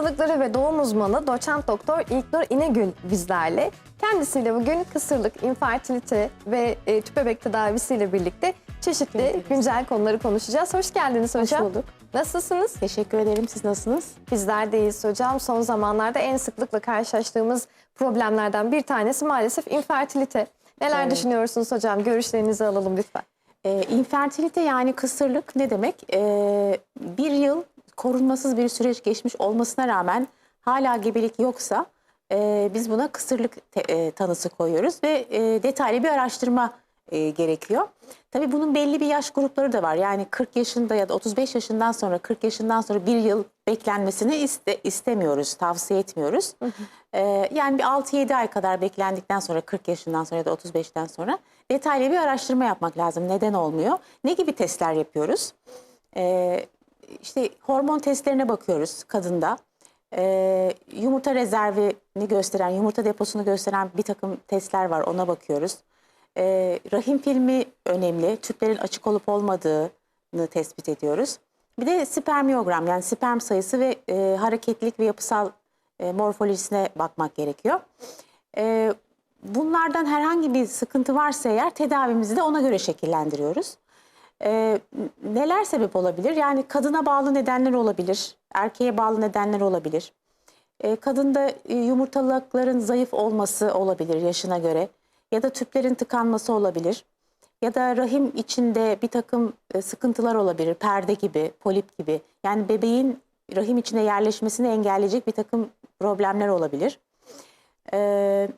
hastalıkları ve doğum uzmanı doçent doktor İlknur İnegül bizlerle. Kendisiyle bugün kısırlık, infertilite ve e, tüp bebek tedavisiyle birlikte çeşitli Evet. güncel konuları konuşacağız. Hoş geldiniz hocam. bulduk. Nasılsınız? Teşekkür ederim. Siz nasılsınız? Bizler deyiz hocam. Son zamanlarda en sıklıkla karşılaştığımız problemlerden bir tanesi maalesef infertilite. Neler Evet. düşünüyorsunuz hocam? Görüşlerinizi alalım lütfen. Ee, infertilite yani kısırlık ne demek? Ee, bir yıl korunmasız bir süreç geçmiş olmasına rağmen hala gebelik yoksa e, biz buna kısırlık te- e, tanısı koyuyoruz ve e, detaylı bir araştırma e, gerekiyor. Tabii bunun belli bir yaş grupları da var. Yani 40 yaşında ya da 35 yaşından sonra 40 yaşından sonra bir yıl beklenmesini iste, istemiyoruz, tavsiye etmiyoruz. Ee, yani bir 6-7 ay kadar beklendikten sonra 40 yaşından sonra ya da 35'ten sonra detaylı bir araştırma yapmak lazım. Neden olmuyor? Ne gibi testler yapıyoruz? Ee, işte hormon testlerine bakıyoruz kadında. Ee, yumurta rezervini gösteren, yumurta deposunu gösteren bir takım testler var ona bakıyoruz. Ee, rahim filmi önemli. Tüplerin açık olup olmadığını tespit ediyoruz. Bir de spermiyogram yani sperm sayısı ve e, hareketlilik ve yapısal e, morfolojisine bakmak gerekiyor. E, bunlardan herhangi bir sıkıntı varsa eğer tedavimizi de ona göre şekillendiriyoruz. E, neler sebep olabilir? Yani kadına bağlı nedenler olabilir, erkeğe bağlı nedenler olabilir. E, kadında e, yumurtalıkların zayıf olması olabilir yaşına göre ya da tüplerin tıkanması olabilir. Ya da rahim içinde bir takım e, sıkıntılar olabilir, perde gibi, polip gibi. Yani bebeğin rahim içine yerleşmesini engelleyecek bir takım problemler olabilir. E,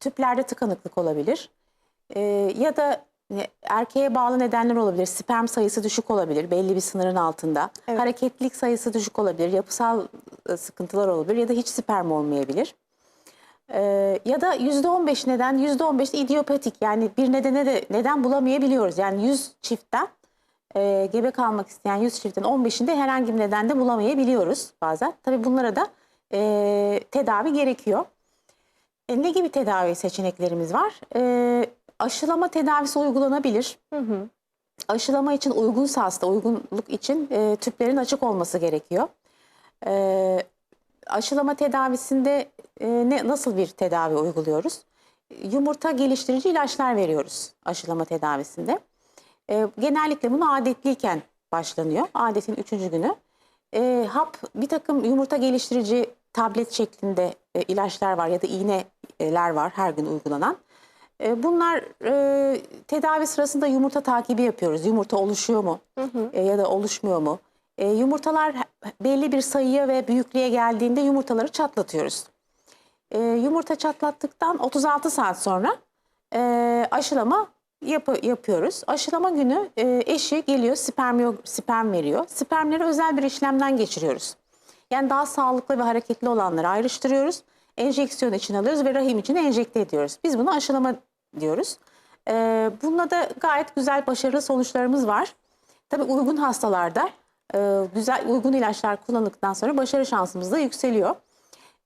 tüplerde tıkanıklık olabilir. E, ya da erkeğe bağlı nedenler olabilir. Sperm sayısı düşük olabilir belli bir sınırın altında. Evet. Hareketlilik sayısı düşük olabilir. Yapısal e, sıkıntılar olabilir ya da hiç sperm olmayabilir. Ee, ya da %15 neden %15 de idiopatik yani bir nedene de neden bulamayabiliyoruz. Yani 100 çiftten e, gebe kalmak isteyen 100 çiftin 15'inde herhangi bir nedende bulamayabiliyoruz bazen. Tabii bunlara da e, tedavi gerekiyor. E, ne gibi tedavi seçeneklerimiz var? E, aşılama tedavisi uygulanabilir. Hı hı. Aşılama için uygunsa hasta, uygunluk için e, tüplerin açık olması gerekiyor. E, aşılama tedavisinde e, ne nasıl bir tedavi uyguluyoruz? Yumurta geliştirici ilaçlar veriyoruz aşılama tedavisinde. E, genellikle bunu adetliyken başlanıyor. Adetin üçüncü günü. E, hap bir takım yumurta geliştirici tablet şeklinde e, ilaçlar var ya da iğneler var her gün uygulanan. E, bunlar e, tedavi sırasında yumurta takibi yapıyoruz. Yumurta oluşuyor mu E, ya da oluşmuyor mu? E, yumurtalar belli bir sayıya ve büyüklüğe geldiğinde yumurtaları çatlatıyoruz. E, yumurta çatlattıktan 36 saat sonra e, aşılama yapı- yapıyoruz. Aşılama günü e, eşi geliyor sperm, sperm veriyor. Spermleri özel bir işlemden geçiriyoruz. Yani daha sağlıklı ve hareketli olanları ayrıştırıyoruz. Enjeksiyon için alıyoruz ve rahim içine enjekte ediyoruz. Biz buna aşılama diyoruz. E, bununla da gayet güzel başarılı sonuçlarımız var. Tabii uygun hastalarda e, güzel uygun ilaçlar kullanıldıktan sonra başarı şansımız da yükseliyor.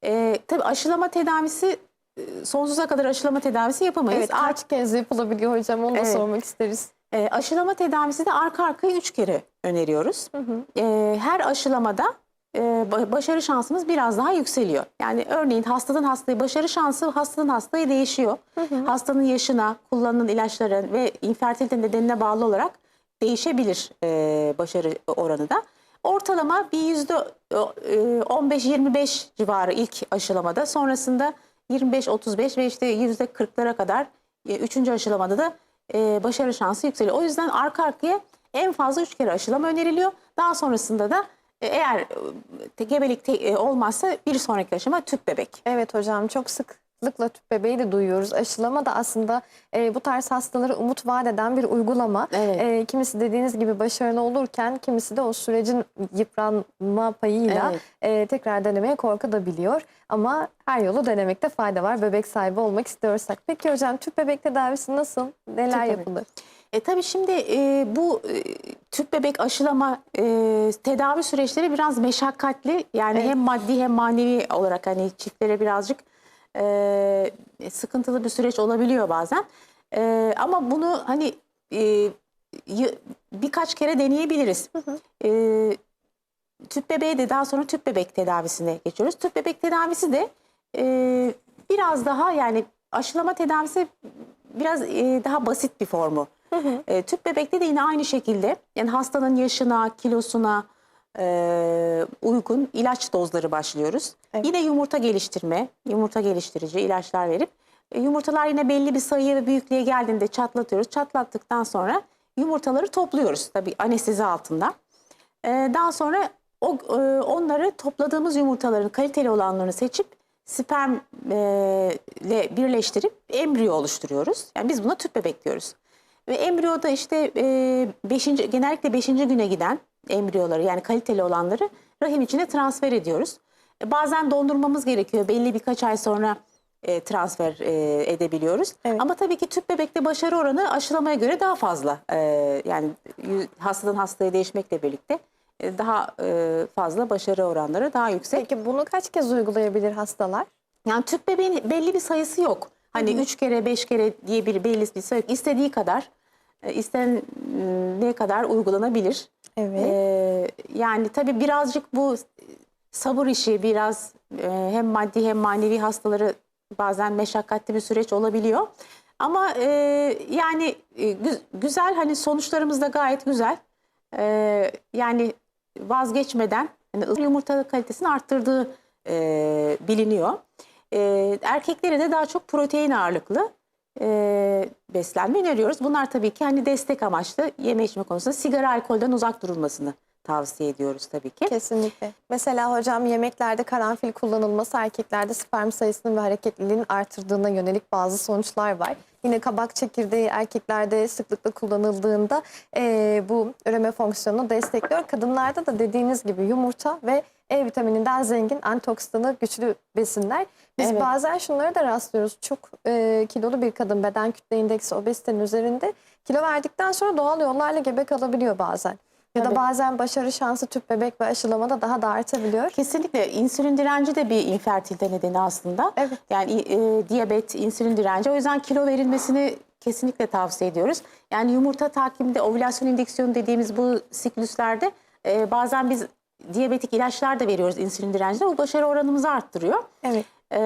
E, tabii aşılama tedavisi e, sonsuza kadar aşılama tedavisi yapamayız. Evet, kaç kez yapılabiliyor hocam onu da Evet. sormak isteriz. E, aşılama tedavisi de arka arkaya üç kere öneriyoruz. E, her aşılamada başarı şansımız biraz daha yükseliyor. Yani örneğin hastadan hastaya başarı şansı hastadan hastaya değişiyor. Hastanın yaşına, kullanılan ilaçların ve infertilite nedenine bağlı olarak değişebilir e, başarı oranı da. Ortalama bir yüzde e, 15-25 civarı ilk aşılamada sonrasında 25-35 ve işte yüzde 40'lara kadar e, üçüncü aşılamada da e, başarı şansı yükseliyor. O yüzden arka arkaya en fazla üç kere aşılama öneriliyor. Daha sonrasında da e, eğer e, gebelik te- e, olmazsa bir sonraki aşama tüp bebek. Evet hocam çok sıklıkla tüp bebeği de duyuyoruz. Aşılama da aslında e, bu tarz hastalara umut vaat eden bir uygulama. Evet. E, kimisi dediğiniz gibi başarılı olurken kimisi de o sürecin yıpranma payıyla Evet. e, tekrar denemeye korkabiliyor. Ama her yolu denemekte fayda var bebek sahibi olmak istiyorsak. Peki hocam tüp bebek tedavisi nasıl? Neler Tüp bebek. E tabii şimdi e, bu e, tüp bebek aşılama e, tedavi süreçleri biraz meşakkatli. Yani Evet. hem maddi hem manevi olarak hani çiftlere birazcık e, sıkıntılı bir süreç olabiliyor bazen. E, ama bunu hani e, birkaç kere deneyebiliriz. E, tüp bebeğe de daha sonra tüp bebek tedavisine geçiyoruz. Tüp bebek tedavisi de e, biraz daha yani aşılama tedavisi biraz e, daha basit bir formu. E, tüp bebekte de yine aynı şekilde yani hastanın yaşına, kilosuna e, uygun ilaç dozları başlıyoruz. Evet. Yine yumurta geliştirme, yumurta geliştirici ilaçlar verip e, yumurtalar yine belli bir sayıya ve büyüklüğe geldiğinde çatlatıyoruz. Çatlattıktan sonra yumurtaları topluyoruz tabii anestezi altında. E, daha sonra o e, onları topladığımız yumurtaların kaliteli olanlarını seçip spermle birleştirip embriyo oluşturuyoruz. Yani biz buna tüp bebek diyoruz. Ve embriyoda işte e, beşinci, genellikle 5. güne giden embriyoları yani kaliteli olanları rahim içine transfer ediyoruz. E, bazen dondurmamız gerekiyor. Belli birkaç ay sonra e, transfer e, edebiliyoruz. Evet. Ama tabii ki tüp bebekte başarı oranı aşılamaya göre daha fazla. E, yani hastadan hastaya değişmekle birlikte e, daha e, fazla başarı oranları daha yüksek. Peki bunu kaç kez uygulayabilir hastalar? Yani tüp bebeğin belli bir sayısı yok. Hani üç kere beş kere diye bir belli bir sayı. İstediği kadar e, istendiği kadar uygulanabilir. Evet. Ee, yani tabii birazcık bu sabır işi biraz e, hem maddi hem manevi hastaları bazen meşakkatli bir süreç olabiliyor. Ama e, yani e, gü- güzel hani sonuçlarımız da gayet güzel. E, yani vazgeçmeden hani yumurta kalitesini arttırdığı e, biliniyor. E, erkeklere de daha çok protein ağırlıklı e, beslenme öneriyoruz. Bunlar tabii ki hani destek amaçlı yeme içme konusunda sigara alkolden uzak durulmasını tavsiye ediyoruz tabii ki. Kesinlikle. Mesela hocam yemeklerde karanfil kullanılması erkeklerde sperm sayısının ve hareketliliğinin artırdığına yönelik bazı sonuçlar var. Yine kabak çekirdeği erkeklerde sıklıkla kullanıldığında eee, bu üreme fonksiyonunu destekliyor. Kadınlarda da dediğiniz gibi yumurta ve E vitamininden zengin antioksidanı güçlü besinler. Biz Evet. bazen şunlara da rastlıyoruz. Çok eee, kilolu bir kadın beden kütle indeksi obezitenin üzerinde kilo verdikten sonra doğal yollarla gebe kalabiliyor bazen. Ya da bazen başarı şansı tüp bebek ve aşılamada daha da artabiliyor. Kesinlikle insülin direnci de bir infertilite nedeni aslında. Evet. Yani e, diyabet, insülin direnci. O yüzden kilo verilmesini kesinlikle tavsiye ediyoruz. Yani yumurta takibinde ovülasyon indeksiyonu dediğimiz bu siklüslerde e, bazen biz diyabetik ilaçlar da veriyoruz insülin direncine. Bu başarı oranımızı arttırıyor. Evet. E,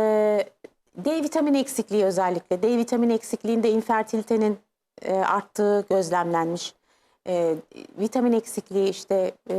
D vitamini eksikliği özellikle. D vitamini eksikliğinde infertilitenin e, arttığı gözlemlenmiş. E, vitamin eksikliği işte e,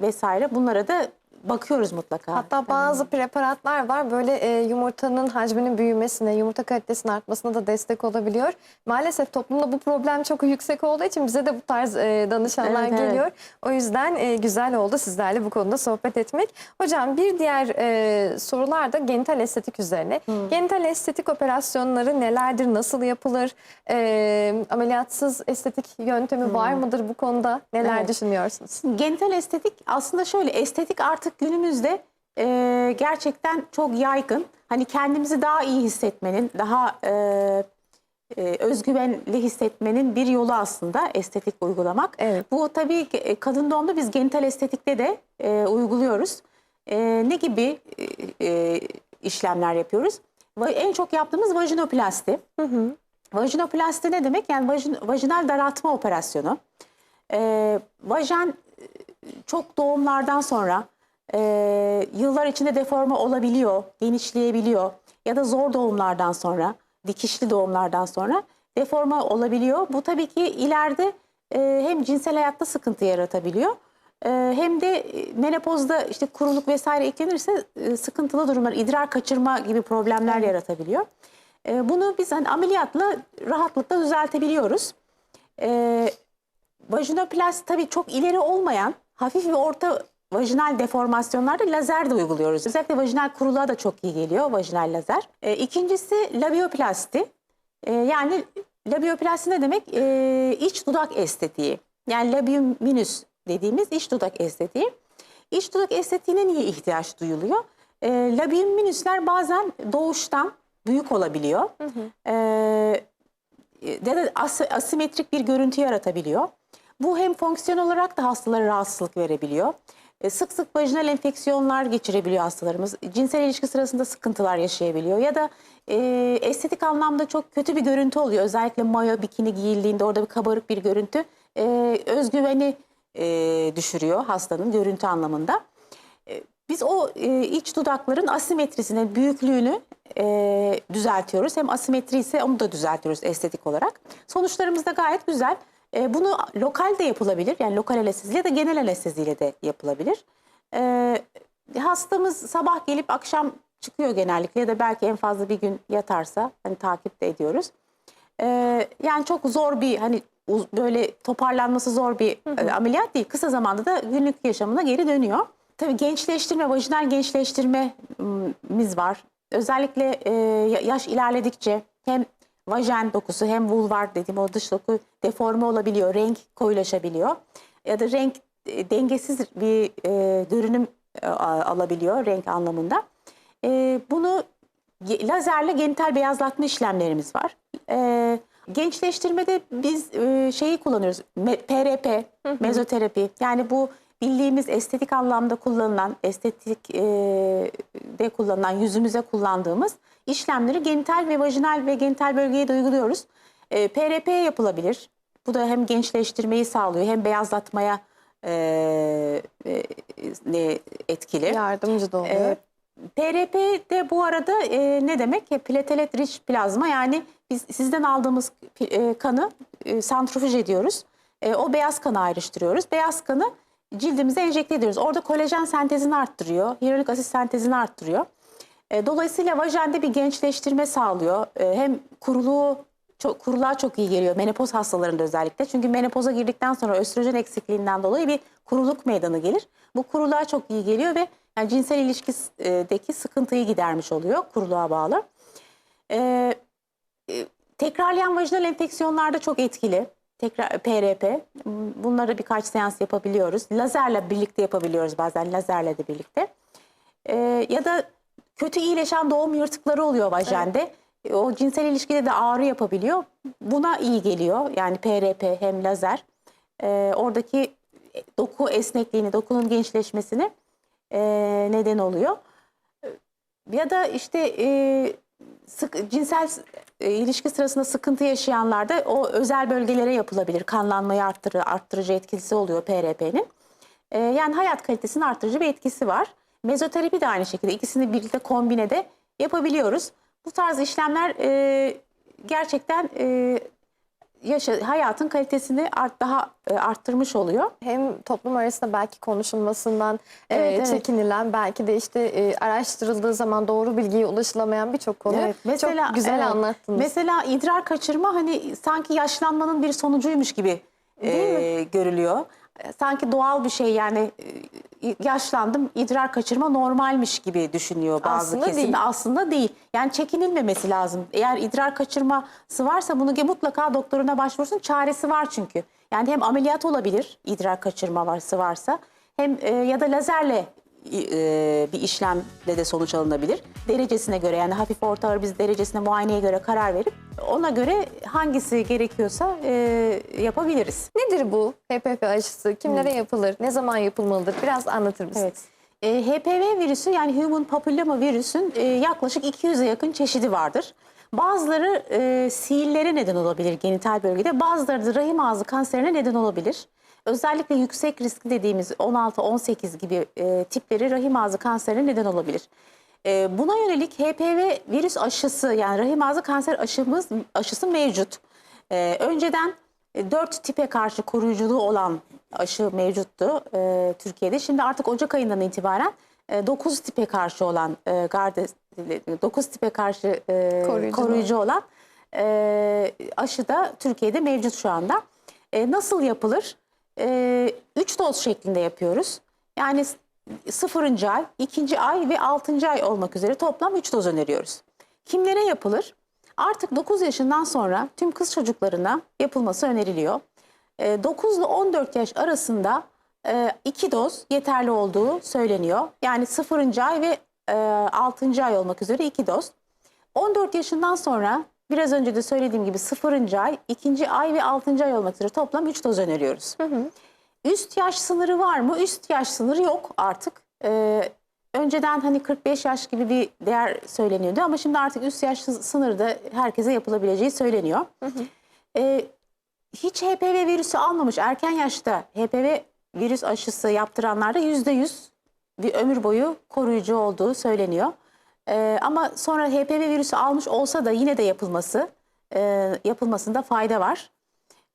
vesaire bunlara da bakıyoruz mutlaka. Hatta bazı preparatlar var böyle e, yumurtanın hacminin büyümesine, yumurta kalitesinin artmasına da destek olabiliyor. Maalesef toplumda bu problem çok yüksek olduğu için bize de bu tarz e, danışanlar Evet, evet. geliyor. O yüzden e, güzel oldu sizlerle bu konuda sohbet etmek. Hocam bir diğer e, sorular da genital estetik üzerine. Genital estetik operasyonları nelerdir, nasıl yapılır? E, ameliyatsız estetik yöntemi var mıdır bu konuda? Neler Evet. düşünüyorsunuz? Genital estetik aslında şöyle estetik artık günümüzde e, gerçekten çok yaygın. Hani kendimizi daha iyi hissetmenin, daha e, e, özgüvenli hissetmenin bir yolu aslında estetik uygulamak. Evet. Bu tabii e, kadın doğumda biz genital estetikte de e, uyguluyoruz. E, ne gibi e, işlemler yapıyoruz? En çok yaptığımız vajinoplasti. Vajinoplasti ne demek? Yani vajin, vajinal daraltma operasyonu. E, vajen çok doğumlardan sonra e, yıllar içinde deforme olabiliyor, genişleyebiliyor ya da zor doğumlardan sonra, dikişli doğumlardan sonra deforme olabiliyor. Bu tabii ki ileride e, hem cinsel hayatta sıkıntı yaratabiliyor e, hem de e, menopozda işte kuruluk vesaire eklenirse e, sıkıntılı durumlar, idrar kaçırma gibi problemler yaratabiliyor. E, bunu biz hani ameliyatla rahatlıkla düzeltebiliyoruz. E, Vajinoplasti tabii çok ileri olmayan hafif ve orta vajinal deformasyonlarda lazer de uyguluyoruz. Özellikle vajinal kuruluğa da çok iyi geliyor vajinal lazer. E, ikincisi labioplasti. E, yani labioplasti ne demek? E, iç dudak estetiği. Yani labium minus dediğimiz iç dudak estetiği. İç dudak estetiğine niye ihtiyaç duyuluyor? E, labium minusler bazen doğuştan büyük olabiliyor. E, ya da as- asimetrik bir görüntü yaratabiliyor. Bu hem fonksiyon olarak da hastalara rahatsızlık verebiliyor. E, Sık sık vajinal enfeksiyonlar geçirebiliyor hastalarımız. Cinsel ilişki sırasında sıkıntılar yaşayabiliyor. Ya da e, estetik anlamda çok kötü bir görüntü oluyor. Özellikle mayo, bikini giyildiğinde orada bir kabarık bir görüntü. E, özgüveni e, düşürüyor hastanın görüntü anlamında. E, Biz o e, iç dudakların asimetrisini, büyüklüğünü e, düzeltiyoruz. Hem asimetri ise onu da düzeltiyoruz estetik olarak. Sonuçlarımız da gayet güzel. E, bunu lokal de yapılabilir. Yani lokal anestezi ya da genel anesteziyle de yapılabilir. E, hastamız sabah gelip akşam çıkıyor genellikle ya da belki en fazla bir gün yatarsa hani takip de ediyoruz. E, yani çok zor bir hani böyle toparlanması zor bir e, ameliyat değil. Kısa zamanda da günlük yaşamına geri dönüyor. Tabii gençleştirme, vajinal gençleştirmemiz var. Özellikle e, ya- yaş ilerledikçe hem vajen dokusu hem vulvar dediğim o dış doku deforme olabiliyor, renk koyulaşabiliyor. Ya da renk e, dengesiz bir e, görünüm e, alabiliyor renk anlamında. E, bunu lazerle genital beyazlatma işlemlerimiz var. E, gençleştirmede biz e, şeyi kullanıyoruz. me- PRP, mezoterapi. Yani bu bildiğimiz estetik anlamda kullanılan, estetik e, de kullanılan, yüzümüze kullandığımız işlemleri genital ve vajinal ve genital bölgeye de uyguluyoruz. E, PRP yapılabilir. Bu da hem gençleştirmeyi sağlıyor hem beyazlatmaya e, e, e, etkili. Yardımcı da oluyor. Ee, PRP de bu arada e, ne demek? E, Platelet rich plazma yani biz sizden aldığımız e, kanı e, santrifüj ediyoruz. E, o beyaz kanı ayrıştırıyoruz. Beyaz kanı cildimize enjekte ediyoruz. Orada kolajen sentezini arttırıyor. Hyaluronik asit sentezini arttırıyor. E, dolayısıyla vajende bir gençleştirme sağlıyor. E, hem kuruluğu çok, kuruluğa çok iyi geliyor menopoz hastalarında özellikle. Çünkü menopoza girdikten sonra östrojen eksikliğinden dolayı bir kuruluk meydana gelir. Bu kuruluğa çok iyi geliyor ve yani cinsel ilişkideki sıkıntıyı gidermiş oluyor kuruluğa bağlı. E, e, tekrarlayan vajinal enfeksiyonlarda çok etkili. Tekrar PRP. Bunları birkaç seans yapabiliyoruz. Lazerle birlikte yapabiliyoruz bazen lazerle de birlikte. Ee, ya da kötü iyileşen doğum yırtıkları oluyor vajende. E, O cinsel ilişkide de ağrı yapabiliyor. Buna iyi geliyor. Yani PRP hem lazer. Ee, oradaki doku esnekliğini, dokunun gençleşmesini e, neden oluyor. Ya da işte e, sık, cinsel e, ilişki sırasında sıkıntı yaşayanlarda o özel bölgelere yapılabilir. Kanlanmayı arttırı, arttırıcı etkisi oluyor PRP'nin. E, yani hayat kalitesini arttırıcı bir etkisi var. Mezoterapi de aynı şekilde ikisini birlikte kombine de yapabiliyoruz. Bu tarz işlemler e, gerçekten e, yaşa, hayatın kalitesini art, daha e, arttırmış oluyor. Hem toplum arasında belki konuşulmasından e, Evet, evet. çekinilen, belki de işte e, araştırıldığı zaman doğru bilgiye ulaşılamayan birçok konu. Çok güzel evet, anlattınız. Mesela idrar kaçırma hani sanki yaşlanmanın bir sonucuymuş gibi e, görülüyor. E, Sanki doğal bir şey yani e, yaşlandım idrar kaçırma normalmiş gibi düşünüyor bazı Aslında kesimde. değil. Aslında değil. Yani çekinilmemesi lazım. Eğer idrar kaçırması varsa bunu mutlaka doktoruna başvursun. Çaresi var çünkü. Yani hem ameliyat olabilir idrar kaçırma varsa varsa hem e, ya da lazerle e, bir işlemle de sonuç alınabilir. Derecesine göre yani hafif orta ağır biz derecesine muayeneye göre karar verip ona göre hangisi gerekiyorsa e, yapabiliriz. Nedir bu HPV aşısı? Kimlere yapılır? Ne zaman yapılmalıdır? Biraz anlatır mısınız? Evet. E, HPV virüsü yani Human Papilloma virüsün e, yaklaşık 200'e yakın çeşidi vardır. Bazıları e, sihirlere neden olabilir genital bölgede, bazıları da rahim ağzı kanserine neden olabilir. Özellikle yüksek riskli dediğimiz 16-18 gibi e, tipleri rahim ağzı kanserine neden olabilir. E, buna yönelik HPV virüs aşısı yani rahim ağzı kanser aşımız aşısı mevcut. E, önceden e, 4 tipe karşı koruyuculuğu olan aşı mevcuttu e, Türkiye'de. Şimdi artık Ocak ayından itibaren 9 tipe karşı olan e, garde 9 tipe karşı e, Koruyucu koruyucu, olan e, aşı da Türkiye'de mevcut şu anda. E, nasıl yapılır? 3 doz şeklinde yapıyoruz. Yani sıfırıncı ay, ikinci ay ve altıncı ay olmak üzere toplam 3 doz öneriyoruz. Kimlere yapılır? Artık 9 yaşından sonra tüm kız çocuklarına yapılması öneriliyor. 9 ile 14 yaş arasında 2 doz yeterli olduğu söyleniyor. Yani 0. ay ve 6. ay olmak üzere 2 doz. 14 yaşından sonra biraz önce de söylediğim gibi 0. ay, 2. ay ve 6. ay olmak üzere toplam 3 doz öneriyoruz. Üst yaş sınırı var mı? Üst yaş sınırı yok artık. Ee, önceden hani 45 yaş gibi bir değer söyleniyordu ama şimdi artık üst yaş sınırı da herkese yapılabileceği söyleniyor. Ee, hiç HPV virüsü almamış erken yaşta HPV virüs aşısı yaptıranlarda yüzde yüz bir ömür boyu koruyucu olduğu söyleniyor. Ee, ama sonra HPV virüsü almış olsa da yine de yapılması e, yapılmasında fayda var.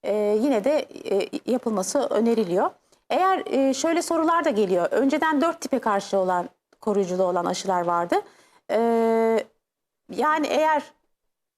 Ee, yine de e, yapılması öneriliyor. Eğer e, şöyle sorular da geliyor. Önceden dört tipe karşı olan koruyuculu olan aşılar vardı. Ee, yani eğer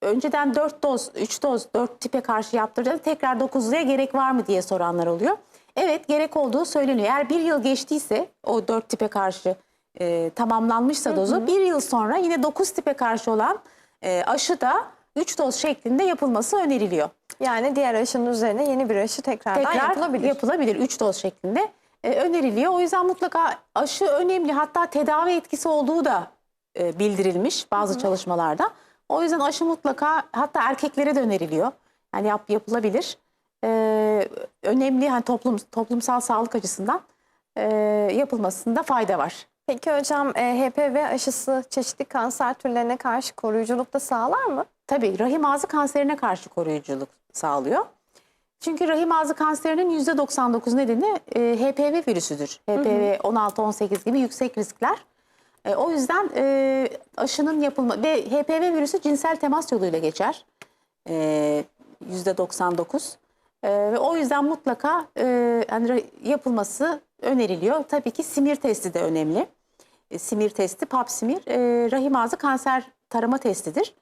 önceden 4 doz, 3 doz, 4 tipe karşı yaptırdığında tekrar 9'luya gerek var mı diye soranlar oluyor. Evet gerek olduğu söyleniyor. Eğer bir yıl geçtiyse o 4 tipe karşı e, tamamlanmışsa dozu bir yıl sonra yine 9 tipe karşı olan e, aşı da 3 doz şeklinde yapılması öneriliyor. Yani diğer aşının üzerine yeni bir aşı tekrardan Tekrar yapılabilir. yapılabilir 3 doz şeklinde e, öneriliyor. O yüzden mutlaka aşı önemli. Hatta tedavi etkisi olduğu da e, bildirilmiş bazı çalışmalarda. O yüzden aşı mutlaka hatta erkeklere de öneriliyor. Yani yap, yapılabilir. E, önemli hani toplum toplumsal sağlık açısından e, yapılmasında fayda var. Peki hocam e, HPV aşısı çeşitli kanser türlerine karşı koruyuculuk da sağlar mı? Tabii rahim ağzı kanserine karşı koruyuculuk sağlıyor. Çünkü rahim ağzı kanserinin %99 nedeni e, HPV virüsüdür. HPV 16-18 gibi yüksek riskler. E, o yüzden e, aşının yapılma ve HPV virüsü cinsel temas yoluyla geçer. E, %99. E, ve o yüzden mutlaka e, yani yapılması öneriliyor. Tabii ki simir testi de önemli. E, simir testi, pap simir, e, rahim ağzı kanser tarama testidir.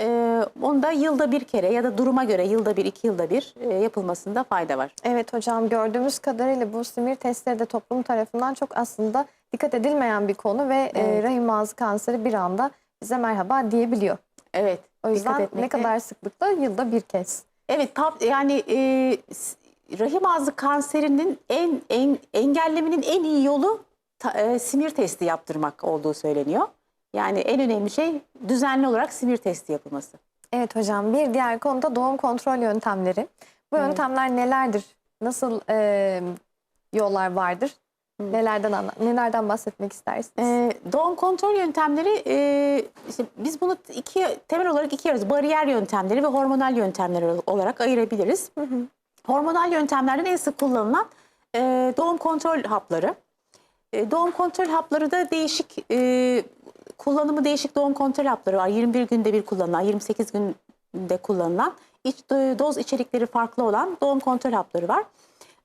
Ee, onu da yılda bir kere ya da duruma göre yılda bir, iki yılda bir e, yapılmasında fayda var. Evet hocam gördüğümüz kadarıyla bu simir testleri de toplum tarafından çok aslında dikkat edilmeyen bir konu ve e, Evet. rahim ağzı kanseri bir anda bize merhaba diyebiliyor. Evet. O yüzden ne kadar sıklıkla yılda bir kez. Evet, pap, yani e, rahim ağzı kanserinin en, en engellemenin en iyi yolu ta- e, simir testi yaptırmak olduğu söyleniyor. Yani en önemli şey düzenli olarak simir testi yapılması. Evet hocam bir diğer konu da doğum kontrol yöntemleri. Bu Evet. yöntemler nelerdir? Nasıl e, yollar vardır? Nelerden anla- nelerden bahsetmek istersiniz? Ee, doğum kontrol yöntemleri e, işte biz bunu iki temel olarak ikiye ayırıyoruz. Bariyer yöntemleri ve hormonal yöntemleri olarak ayırabiliriz. Hormonal yöntemlerden en sık kullanılan e, doğum kontrol hapları. E, doğum kontrol hapları da değişik e, kullanımı değişik doğum kontrol hapları var. 21 günde bir kullanılan, 28 günde kullanılan, iç, doz içerikleri farklı olan doğum kontrol hapları var.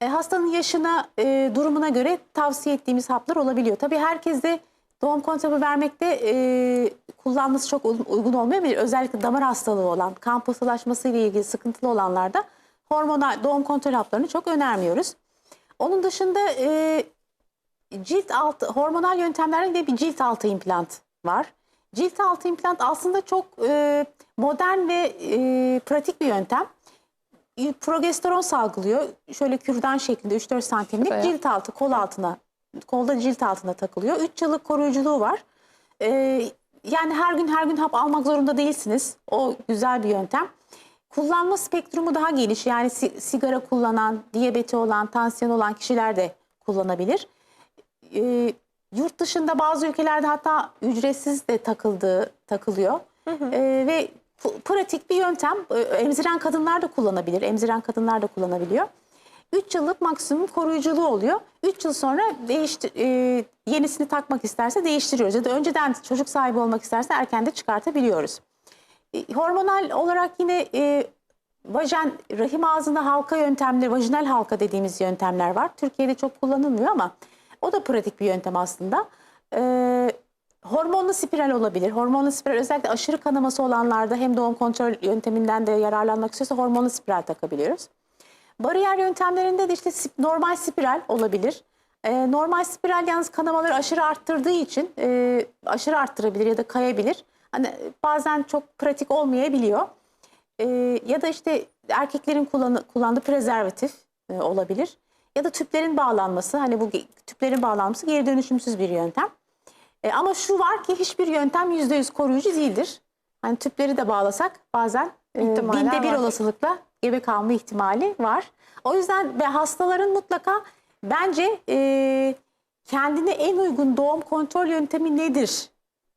E, hastanın yaşına, e, durumuna göre tavsiye ettiğimiz haplar olabiliyor. Tabii herkese doğum kontrolü vermekte e, kullanması çok uygun- olmayabilir. Özellikle damar hastalığı olan, kan pıhtılaşması ile ilgili sıkıntılı olanlarda hormonal doğum kontrol haplarını çok önermiyoruz. Onun dışında e, cilt altı, hormonal yöntemlerden de bir cilt altı implant var. Cilt altı implant aslında çok e, modern ve e, pratik bir yöntem. Progesteron salgılıyor. Şöyle kürdan şeklinde 3-4 santimlik Süper. cilt altı kol altına, kolda cilt altına takılıyor. 3 yıllık koruyuculuğu var. E, yani her gün her gün hap almak zorunda değilsiniz. O güzel bir yöntem. Kullanma spektrumu daha geniş. Yani si- sigara kullanan, diyabeti olan, tansiyon olan kişiler de kullanabilir e, yurt dışında bazı ülkelerde hatta ücretsiz de takıldığı takılıyor. E, ve pratik bir yöntem. E, emziren kadınlar da kullanabilir. Emziren kadınlar da kullanabiliyor. 3 yıllık maksimum koruyuculuğu oluyor. 3 yıl sonra değiştir, e, yenisini takmak isterse değiştiriyoruz. Ya da önceden çocuk sahibi olmak isterse erken de çıkartabiliyoruz. E, Hormonal olarak yine e, vajen, rahim ağzında halka yöntemleri, vajinal halka dediğimiz yöntemler var. Türkiye'de çok kullanılmıyor ama o da pratik bir yöntem aslında. E, hormonlu spiral olabilir. Hormonlu spiral özellikle aşırı kanaması olanlarda hem doğum kontrol yönteminden de yararlanmak istiyorsa hormonlu spiral takabiliyoruz. Bariyer yöntemlerinde de işte normal spiral olabilir. Ee, normal spiral yalnız kanamaları aşırı arttırdığı için e, aşırı arttırabilir ya da kayabilir. Hani bazen çok pratik olmayabiliyor. Ee, ya da işte erkeklerin kullanı- kullandığı prezervatif e, olabilir. Ya da tüplerin bağlanması. Hani bu tüplerin bağlanması geri dönüşümsüz bir yöntem. E, ama şu var ki hiçbir yöntem %100 koruyucu değildir. Hani tüpleri de bağlasak bazen e, İhtimaller binde bir var. olasılıkla gebe kalma ihtimali var. O yüzden ve hastaların mutlaka bence e, kendine en uygun doğum kontrol yöntemi nedir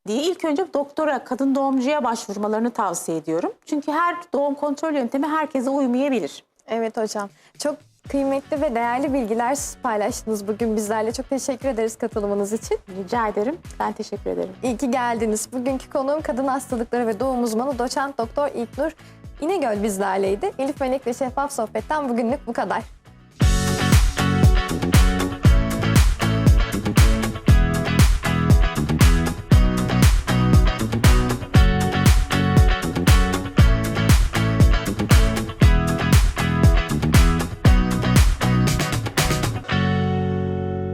diye ilk önce doktora, kadın doğumcuya başvurmalarını tavsiye ediyorum. Çünkü her doğum kontrol yöntemi herkese uymayabilir. Evet hocam. Çok Kıymetli ve değerli bilgiler paylaştınız bugün bizlerle. Çok teşekkür ederiz katılımınız için. Rica ederim. Ben teşekkür ederim. İyi ki geldiniz. Bugünkü konuğum kadın hastalıkları ve doğum uzmanı doçent doktor İlknur İnegöl bizlerleydi. Elif Melek ve Şeffaf Sohbet'ten bugünlük bu kadar.